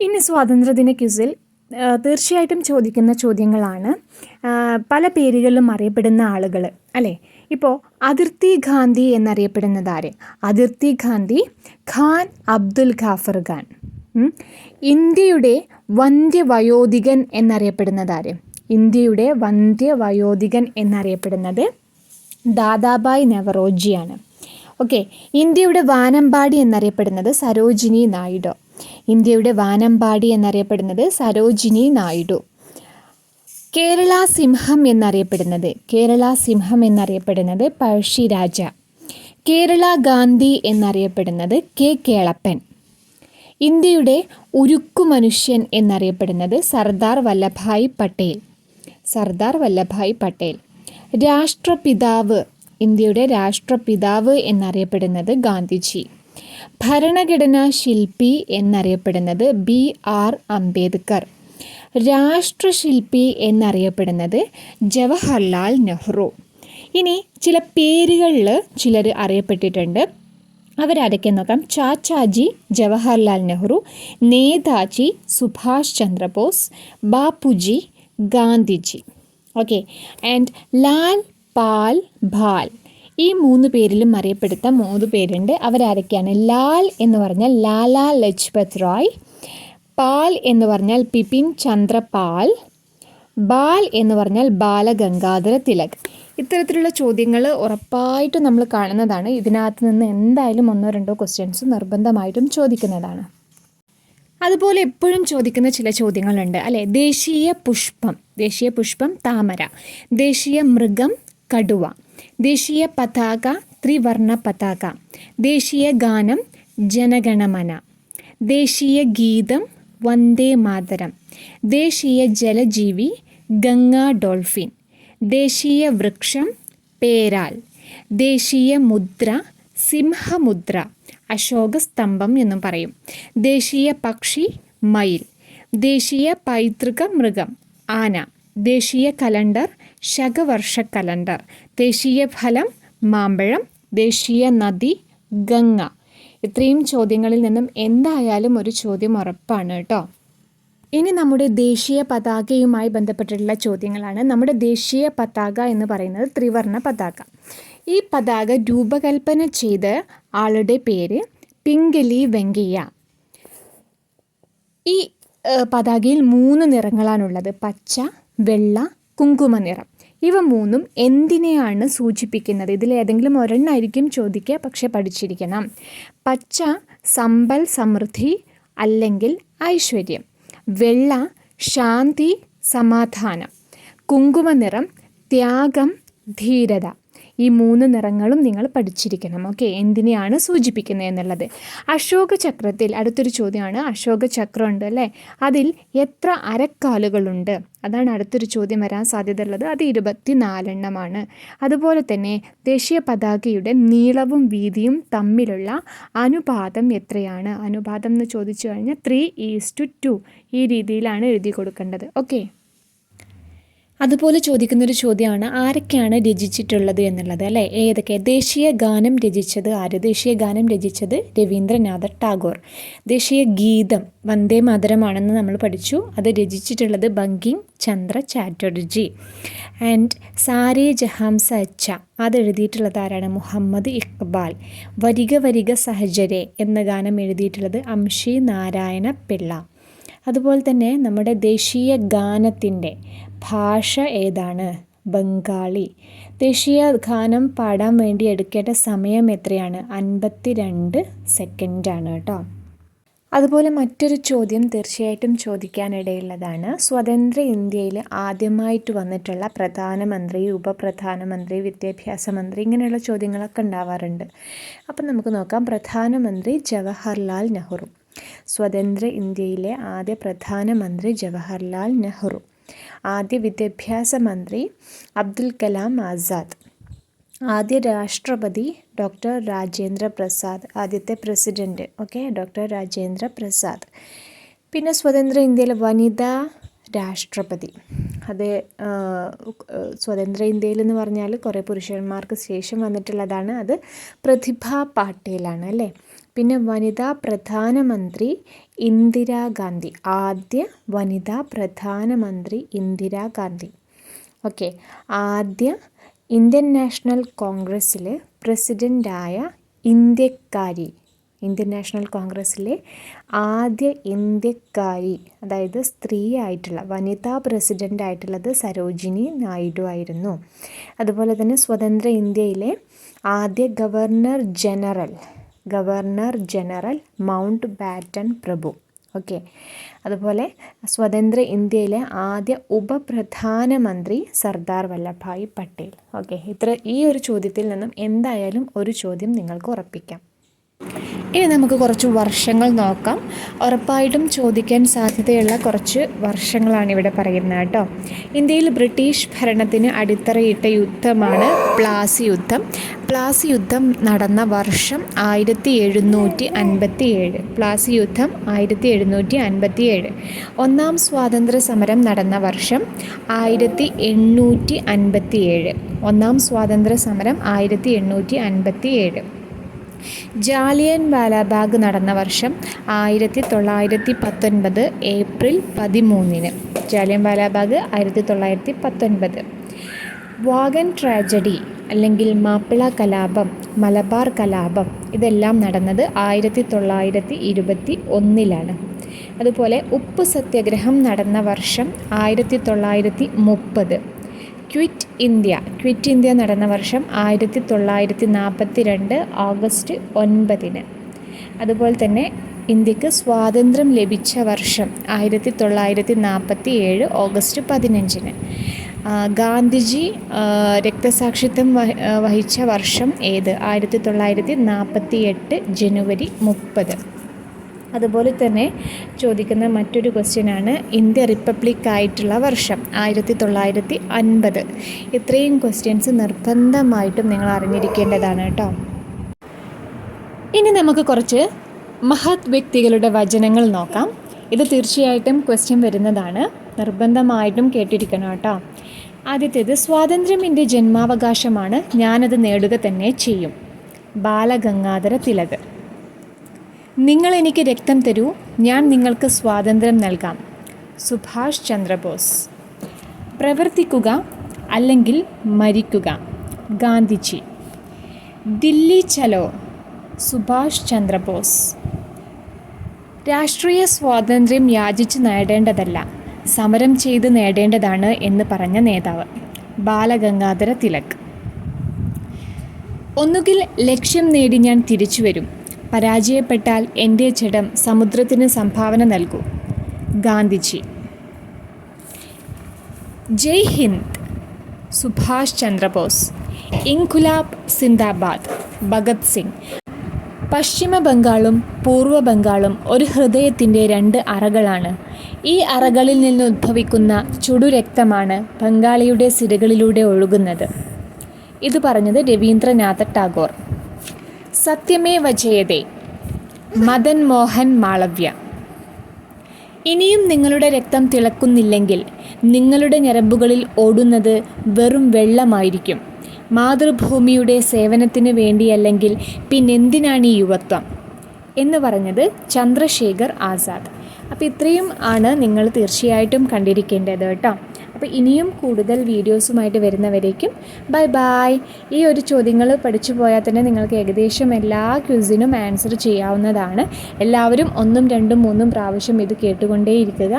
ഇനി സ്വാതന്ത്ര്യദിന ക്വിസിൽ തീർച്ചയായിട്ടും ചോദിക്കുന്ന ചോദ്യങ്ങളാണ്. പല പേരുകളിലും അറിയപ്പെടുന്ന ആളുകൾ അല്ലേ? ഇപ്പോൾ അതിർത്തി ഗാന്ധി എന്നറിയപ്പെടുന്നത് ആര്? അതിർത്തി ഗാന്ധി ഖാൻ അബ്ദുൽ ഖാഫർ ഖാൻ. ഇന്ത്യയുടെ ഇന്ത്യയുടെ വന്ധ്യവയോധികൻ എന്നറിയപ്പെടുന്നത് ആര്? ഇന്ത്യയുടെ വന്ധ്യവയോധികൻ എന്നറിയപ്പെടുന്നത് ദാദാബായ് നെവറോജിയാണ്. ഓക്കെ ഇന്ത്യയുടെ വാനമ്പാടി എന്നറിയപ്പെടുന്നത് സരോജിനി നായിഡു. ഇന്ത്യയുടെ വാനമ്പാടി എന്നറിയപ്പെടുന്നത് സരോജിനി നായിഡു. കേരള സിംഹം എന്നറിയപ്പെടുന്നത് കേരള സിംഹം എന്നറിയപ്പെടുന്നത് പഴശ്ശിരാജ കേരള ഗാന്ധി എന്നറിയപ്പെടുന്നത് കെ കേളപ്പൻ. ഇന്ത്യയുടെ ഉരുക്കു മനുഷ്യൻ എന്നറിയപ്പെടുന്നത് സർദാർ വല്ലഭായ് പട്ടേൽ. സർദാർ വല്ലഭായ് പട്ടേൽ. രാഷ്ട്രപിതാവ് ഇന്ത്യയുടെ രാഷ്ട്രപിതാവ് എന്നറിയപ്പെടുന്നത് ഗാന്ധിജി. ഭരണഘടനാ ശില്പി എന്നറിയപ്പെടുന്നത് ബി ആർ അംബേദ്കർ. രാഷ്ട്രശില്പി എന്നറിയപ്പെടുന്നത് ജവഹർലാൽ നെഹ്റു. ഇനി ചില പേരുകളിൽ ചിലർ അറിയപ്പെട്ടിട്ടുണ്ട്. അവരാരൊക്കെ നോക്കാം. ചാച്ചാജി ജവഹർലാൽ നെഹ്റു നേതാജി സുഭാഷ് ചന്ദ്രബോസ് ബാപ്പുജി ഗാന്ധിജി. ഓക്കെ. ആൻഡ് ലാൽ പാൽ ഭാൽ. ഈ മൂന്ന് പേരിലും അറിയപ്പെടുത്ത മൂന്ന് പേരുണ്ട്. അവരാരൊക്കെയാണ്? ലാൽ എന്ന് പറഞ്ഞാൽ ലാലാ ലജ്പത് റായ് പാൽ എന്ന് പറഞ്ഞാൽ പിപിൻ ചന്ദ്രപാൽ ബാൽ എന്ന് പറഞ്ഞാൽ ബാലഗംഗാധര തിലക്. ഇത്തരത്തിലുള്ള ചോദ്യങ്ങൾ ഉറപ്പായിട്ടും നമ്മൾ കാണുന്നതാണ്. ഇതിനകത്ത് നിന്ന് എന്തായാലും ഒന്നോ രണ്ടോ ക്വസ്റ്റ്യൻസ് നിർബന്ധമായിട്ടും ചോദിക്കുന്നതാണ്. അതുപോലെ എപ്പോഴും ചോദിക്കുന്ന ചില ചോദ്യങ്ങളുണ്ട്. അല്ലെ? ദേശീയ പുഷ്പം. ദേശീയ പുഷ്പം താമര. ദേശീയ മൃഗം കടുവ. ദേശീയ പതാക ത്രിവർണ പതാക. ദേശീയ ഗാനം ജനഗണമന. ദേശീയ ഗീതം വന്ദേ മാതരം. ദേശീയ ജലജീവി ഗംഗാ ഡോൾഫിൻ. ദേശീയ വൃക്ഷം പേരാൽ. ദേശീയ മുദ്ര സിംഹമുദ്ര. അശോക സ്തംഭം എന്നും പറയും. ദേശീയ പക്ഷി മയിൽ. ദേശീയ പൈതൃക മൃഗം ആന. ദേശീയ കലണ്ടർ ശകവർഷ കലണ്ടർ. ദേശീയ ഫലം മാമ്പഴം ദേശീയ നദി ഗംഗ. ഇത്രയും ചോദ്യങ്ങളിൽ നിന്നും എന്തായാലും ഒരു ചോദ്യം ഉറപ്പാണ് കേട്ടോ. ഇനി നമ്മുടെ ദേശീയ പതാകയുമായി ബന്ധപ്പെട്ടിട്ടുള്ള ചോദ്യങ്ങളാണ്. നമ്മുടെ ദേശീയ പതാക എന്ന് പറയുന്നത് ത്രിവർണ പതാക. ഈ പതാക രൂപകൽപ്പന ചെയ്ത ആളുടെ പേര് പിങ്കലി വെങ്കയ്യ. ഈ പതാകയിൽ മൂന്ന് നിറങ്ങളാണുള്ളത്. പച്ച വെള്ള കുങ്കുമ നിറം ഇവ മൂന്നും എന്തിനെയാണ് സൂചിപ്പിക്കുന്നത്? ഇതിൽ ഏതെങ്കിലും ഒരെണ്ണായിരിക്കും ചോദിക്കുക പക്ഷെ പഠിച്ചിരിക്കണം. പച്ച സമ്പൽ സമൃദ്ധി അല്ലെങ്കിൽ ഐശ്വര്യം. വെള്ള ശാന്തി സമാധാനം. കുങ്കുമനിറം ത്യാഗം ധീരത. ഈ മൂന്ന് നിറങ്ങളും നിങ്ങൾ പഠിച്ചിരിക്കണം. ഓക്കെ എന്തിനെയാണ് സൂചിപ്പിക്കുന്നത് എന്നുള്ളത്. അശോക ചക്രത്തിൽ അടുത്തൊരു ചോദ്യമാണ്. അശോക ചക്രം ഉണ്ട് അല്ലേ? അതിൽ എത്ര അരക്കാലുകളുണ്ട്? അതാണ് അടുത്തൊരു ചോദ്യം വരാൻ സാധ്യതയുള്ളത്. അത് ഇരുപത്തി നാലെണ്ണമാണ് അതുപോലെ തന്നെ ദേശീയ പതാകയുടെ നീളവും വീതിയും തമ്മിലുള്ള അനുപാതം എത്രയാണ്? അനുപാതം എന്ന് ചോദിച്ചു കഴിഞ്ഞാൽ ത്രീ ഈസ് ടു ടു ഈ രീതിയിലാണ് എഴുതി കൊടുക്കേണ്ടത്. ഓക്കെ അതുപോലെ ചോദിക്കുന്ന ഒരു ചോദ്യമാണ് ആരൊക്കെയാണ് രചിച്ചിട്ടുള്ളത് എന്നുള്ളത് അല്ലേ? ഏതൊക്കെ? ദേശീയ ഗാനം രചിച്ചത് ആര്? ദേശീയ ഗാനം രചിച്ചത് രവീന്ദ്രനാഥ ടാഗോർ. ദേശീയ ഗീതം വന്ദേ മാതരമാണെന്ന് നമ്മൾ പഠിച്ചു. അത് രചിച്ചിട്ടുള്ളത് ബങ്കിം ചന്ദ്ര ചാറ്റർജി. ആൻഡ് സാരേ ജഹാം അച്ച അത് എഴുതിയിട്ടുള്ളത് ആരാണ്? മുഹമ്മദ് ഇക്ബാൽ. വരിക വരിക സഹജരെ എന്ന ഗാനം എഴുതിയിട്ടുള്ളത് അംഷി നാരായണ പിള്ള അതുപോലെ തന്നെ നമ്മുടെ ദേശീയ ഗാനത്തിന്റെ ഭാഷ ഏതാണ്? ബംഗാളി. ദേശീയ ഗാനം പാടാൻ വേണ്ടി എടുക്കേണ്ട സമയം എത്രയാണ്? അൻപത്തി രണ്ട് സെക്കൻഡാണ് കേട്ടോ. അതുപോലെ മറ്റൊരു ചോദ്യം തീർച്ചയായിട്ടും ചോദിക്കാനിടയുള്ളതാണ്. സ്വതന്ത്ര ഇന്ത്യയിൽ ആദ്യമായിട്ട് വന്നിട്ടുള്ള പ്രധാനമന്ത്രി ഉപപ്രധാനമന്ത്രി വിദ്യാഭ്യാസ മന്ത്രി ഇങ്ങനെയുള്ള ചോദ്യങ്ങളൊക്കെ ഉണ്ടാവാറുണ്ട്. അപ്പം നമുക്ക് നോക്കാം. പ്രധാനമന്ത്രി ജവഹർലാൽ നെഹ്റു. സ്വതന്ത്ര ഇന്ത്യയിലെ ആദ്യ പ്രധാനമന്ത്രി ജവഹർലാൽ നെഹ്റു ആദ്യ വിദ്യാഭ്യാസ മന്ത്രി അബ്ദുൽ കലാം ആസാദ് ആദ്യ രാഷ്ട്രപതി ഡോക്ടർ രാജേന്ദ്ര പ്രസാദ് ആദ്യത്തെ president okay doctor Rajendra Prasad. പിന്നെ സ്വതന്ത്ര ഇന്ത്യയിലെ വനിതാ രാഷ്ട്രപതി. അത് സ്വതന്ത്ര ഇന്ത്യയിൽ എന്ന് പറഞ്ഞാൽ കുറേ പുരുഷന്മാർക്ക് ശേഷം വന്നിട്ടുള്ളതാണ്. അത് പ്രതിഭ പാട്ടീലാണ് അല്ലേ? പിന്നെ വനിതാ പ്രധാനമന്ത്രി ഇന്ദിരാഗാന്ധി ആദ്യ വനിതാ പ്രധാനമന്ത്രി ഇന്ദിരാഗാന്ധി ഓക്കെ. ആദ്യ ഇന്ത്യൻ നാഷണൽ കോൺഗ്രസ്സിലെ പ്രസിഡന്റായ ഇന്ത്യക്കാരി ഇന്ത്യൻ നാഷണൽ കോൺഗ്രസ്സിലെ ആദ്യ ഇന്ത്യക്കാരി അതായത് സ്ത്രീ ആയിട്ടുള്ള വനിതാ പ്രസിഡന്റ് ആയിട്ടുള്ളത് സരോജിനി നായിഡു ആയിരുന്നു. അതുപോലെ തന്നെ സ്വതന്ത്ര ഇന്ത്യയിലെ ആദ്യ governor general governor general Mountbatten പ്രഭു. ഓക്കെ. അതുപോലെ സ്വതന്ത്ര ഇന്ത്യയിലെ ആദ്യ ഉപപ്രധാനമന്ത്രി സർദാർ വല്ലഭായ് പട്ടേൽ. ഓക്കെ. ഇത്ര ഈ ഒരു ചോദ്യത്തിൽ നിന്നും എന്തായാലും ഒരു ചോദ്യം നിങ്ങൾക്ക് ഉറപ്പിക്കാം. ഇനി നമുക്ക് കുറച്ച് വർഷങ്ങൾ നോക്കാം. ഉറപ്പായിട്ടും ചോദിക്കാൻ സാധ്യതയുള്ള കുറച്ച് വർഷങ്ങളാണ് ഇവിടെ പറയുന്നത് കേട്ടോ. ഇന്ത്യയിൽ ബ്രിട്ടീഷ് ഭരണത്തിന് അടിത്തറയിട്ട യുദ്ധമാണ് പ്ലാസി യുദ്ധം. പ്ലാസി യുദ്ധം നടന്ന വർഷം ആയിരത്തി എഴുന്നൂറ്റി അൻപത്തി ഏഴ് പ്ലാസി യുദ്ധം ആയിരത്തി എഴുന്നൂറ്റി അൻപത്തി ഏഴ് ഒന്നാം സ്വാതന്ത്ര്യ സമരം നടന്ന വർഷം ആയിരത്തി എണ്ണൂറ്റി അൻപത്തി ഏഴ് ഒന്നാം സ്വാതന്ത്ര്യ സമരം ആയിരത്തി എണ്ണൂറ്റി അൻപത്തി ഏഴ് ജാലിയൻ വാലാബാഗ് നടന്ന വർഷം ആയിരത്തി തൊള്ളായിരത്തി പത്തൊൻപത് ഏപ്രിൽ പതിമൂന്നിന്. ജാലിയൻ വാലാബാഗ് ആയിരത്തി തൊള്ളായിരത്തി പത്തൊൻപത് വാഗൻ ട്രാജഡി അല്ലെങ്കിൽ മാപ്പിള കലാപം മലബാർ കലാപം ഇതെല്ലാം നടന്നത് ആയിരത്തി തൊള്ളായിരത്തി ഇരുപത്തി ഒന്നിലാണ് അതുപോലെ ഉപ്പ് സത്യാഗ്രഹം നടന്ന വർഷം ആയിരത്തി തൊള്ളായിരത്തി മുപ്പത് ക്വിറ്റ് ഇന്ത്യ. ക്വിറ്റ് ഇന്ത്യ നടന്ന വർഷം ആയിരത്തി തൊള്ളായിരത്തി നാൽപ്പത്തി രണ്ട് ഓഗസ്റ്റ് ഒൻപതിന്. അതുപോലെ തന്നെ ഇന്ത്യയ്ക്ക് സ്വാതന്ത്ര്യം ലഭിച്ച വർഷം ആയിരത്തി തൊള്ളായിരത്തി നാൽപ്പത്തി ഏഴ് ഓഗസ്റ്റ് പതിനഞ്ചിന് ഗാന്ധിജി രക്തസാക്ഷിത്വം വഹിച്ച വർഷം ഏത്? ആയിരത്തി തൊള്ളായിരത്തി നാൽപ്പത്തി എട്ട് ജനുവരി മുപ്പത്. അതുപോലെ തന്നെ ചോദിക്കുന്ന മറ്റൊരു ക്വസ്റ്റ്യനാണ് ഇന്ത്യ റിപ്പബ്ലിക് ആയിട്ടുള്ള വർഷം ആയിരത്തി തൊള്ളായിരത്തി അൻപത്. ഇത്രയും ക്വസ്റ്റ്യൻസ് നിർബന്ധമായിട്ടും നിങ്ങൾ അറിഞ്ഞിരിക്കേണ്ടതാണ് കേട്ടോ. ഇനി നമുക്ക് കുറച്ച് മഹത് വ്യക്തികളുടെ വചനങ്ങൾ നോക്കാം. ഇത് തീർച്ചയായിട്ടും ക്വസ്റ്റ്യൻ വരുന്നതാണ്. നിർബന്ധമായിട്ടും കേട്ടിരിക്കണം കേട്ടോ. ആദ്യത്തേത് സ്വാതന്ത്ര്യം എന്റെ ജന്മാവകാശമാണ് ഞാനത് നേടുക തന്നെ ചെയ്യും. ബാലഗംഗാധര തിലക്. നിങ്ങൾ എനിക്ക് രക്തം തരൂ ഞാൻ നിങ്ങൾക്ക് സ്വാതന്ത്ര്യം നൽകാം. സുഭാഷ് ചന്ദ്രബോസ്. പ്രവർത്തിക്കുക അല്ലെങ്കിൽ മരിക്കുക. ഗാന്ധിജി. ദില്ലി ചലോ. സുഭാഷ് ചന്ദ്രബോസ്. രാഷ്ട്രീയ സ്വാതന്ത്ര്യം യാചിച്ച് നേടേണ്ടതല്ല സമരം ചെയ്ത് നേടേണ്ടതാണ് എന്ന് പറഞ്ഞ നേതാവ്. ബാലഗംഗാധര തിലക്. ഒന്നുകിൽ ലക്ഷ്യം നേടി ഞാൻ തിരിച്ചു വരും പരാജയപ്പെട്ടാൽ എന്റെ ജഡം സമുദ്രത്തിന് സംഭാവന നൽകൂ. ഗാന്ധിജി. ജയ് ഹിന്ദ്. സുഭാഷ് ചന്ദ്രബോസ്. ഇൻഖുലാബ് സിന്ദാബാദ്. ഭഗത് സിംഗ്. പശ്ചിമ ബംഗാളും പൂർവ ബംഗാളും ഒരു ഹൃദയത്തിന്റെ രണ്ട് അറകളാണ്. ഈ അറകളിൽ നിന്ന് ഉദ്ഭവിക്കുന്ന ചുടുരക്തമാണ് ബംഗാളിയുടെ സിരകളിലൂടെ ഒഴുകുന്നത്. ഇത് പറഞ്ഞത് രവീന്ദ്രനാഥ ടാഗോർ. സത്യമേ വജയതേ. മദൻ മോഹൻ മാളവ്യ. ഇനിയും നിങ്ങളുടെ രക്തം തിളക്കുന്നില്ലെങ്കിൽ നിങ്ങളുടെ ഞരമ്പുകളിൽ ഓടുന്നത് വെറും വെള്ളമായിരിക്കും. മാതൃഭൂമിയുടെ സേവനത്തിന് വേണ്ടിയല്ലെങ്കിൽ പിന്നെന്തിനാണ് ഈ യുവത്വം? എന്ന് പറഞ്ഞത് ചന്ദ്രശേഖർ ആസാദ്. അപ്പോൾ ഇത്രയും ആണ് നിങ്ങൾ തീർച്ചയായിട്ടും കണ്ടിരിക്കേണ്ടത് കേട്ടോ. അപ്പോൾ ഇനിയും കൂടുതൽ വീഡിയോസുമായിട്ട് വരുന്നവരേക്കും ബൈ ബായ് ഈ ഒരു ചോദ്യങ്ങൾ പഠിച്ചു പോയാൽ തന്നെ നിങ്ങൾക്ക് ഏകദേശം എല്ലാ ക്യൂസിനും ആൻസർ ചെയ്യാവുന്നതാണ്. എല്ലാവരും ഒന്നും രണ്ടും മൂന്നും പ്രാവശ്യം ഇത് കേട്ടുകൊണ്ടേയിരിക്കുക.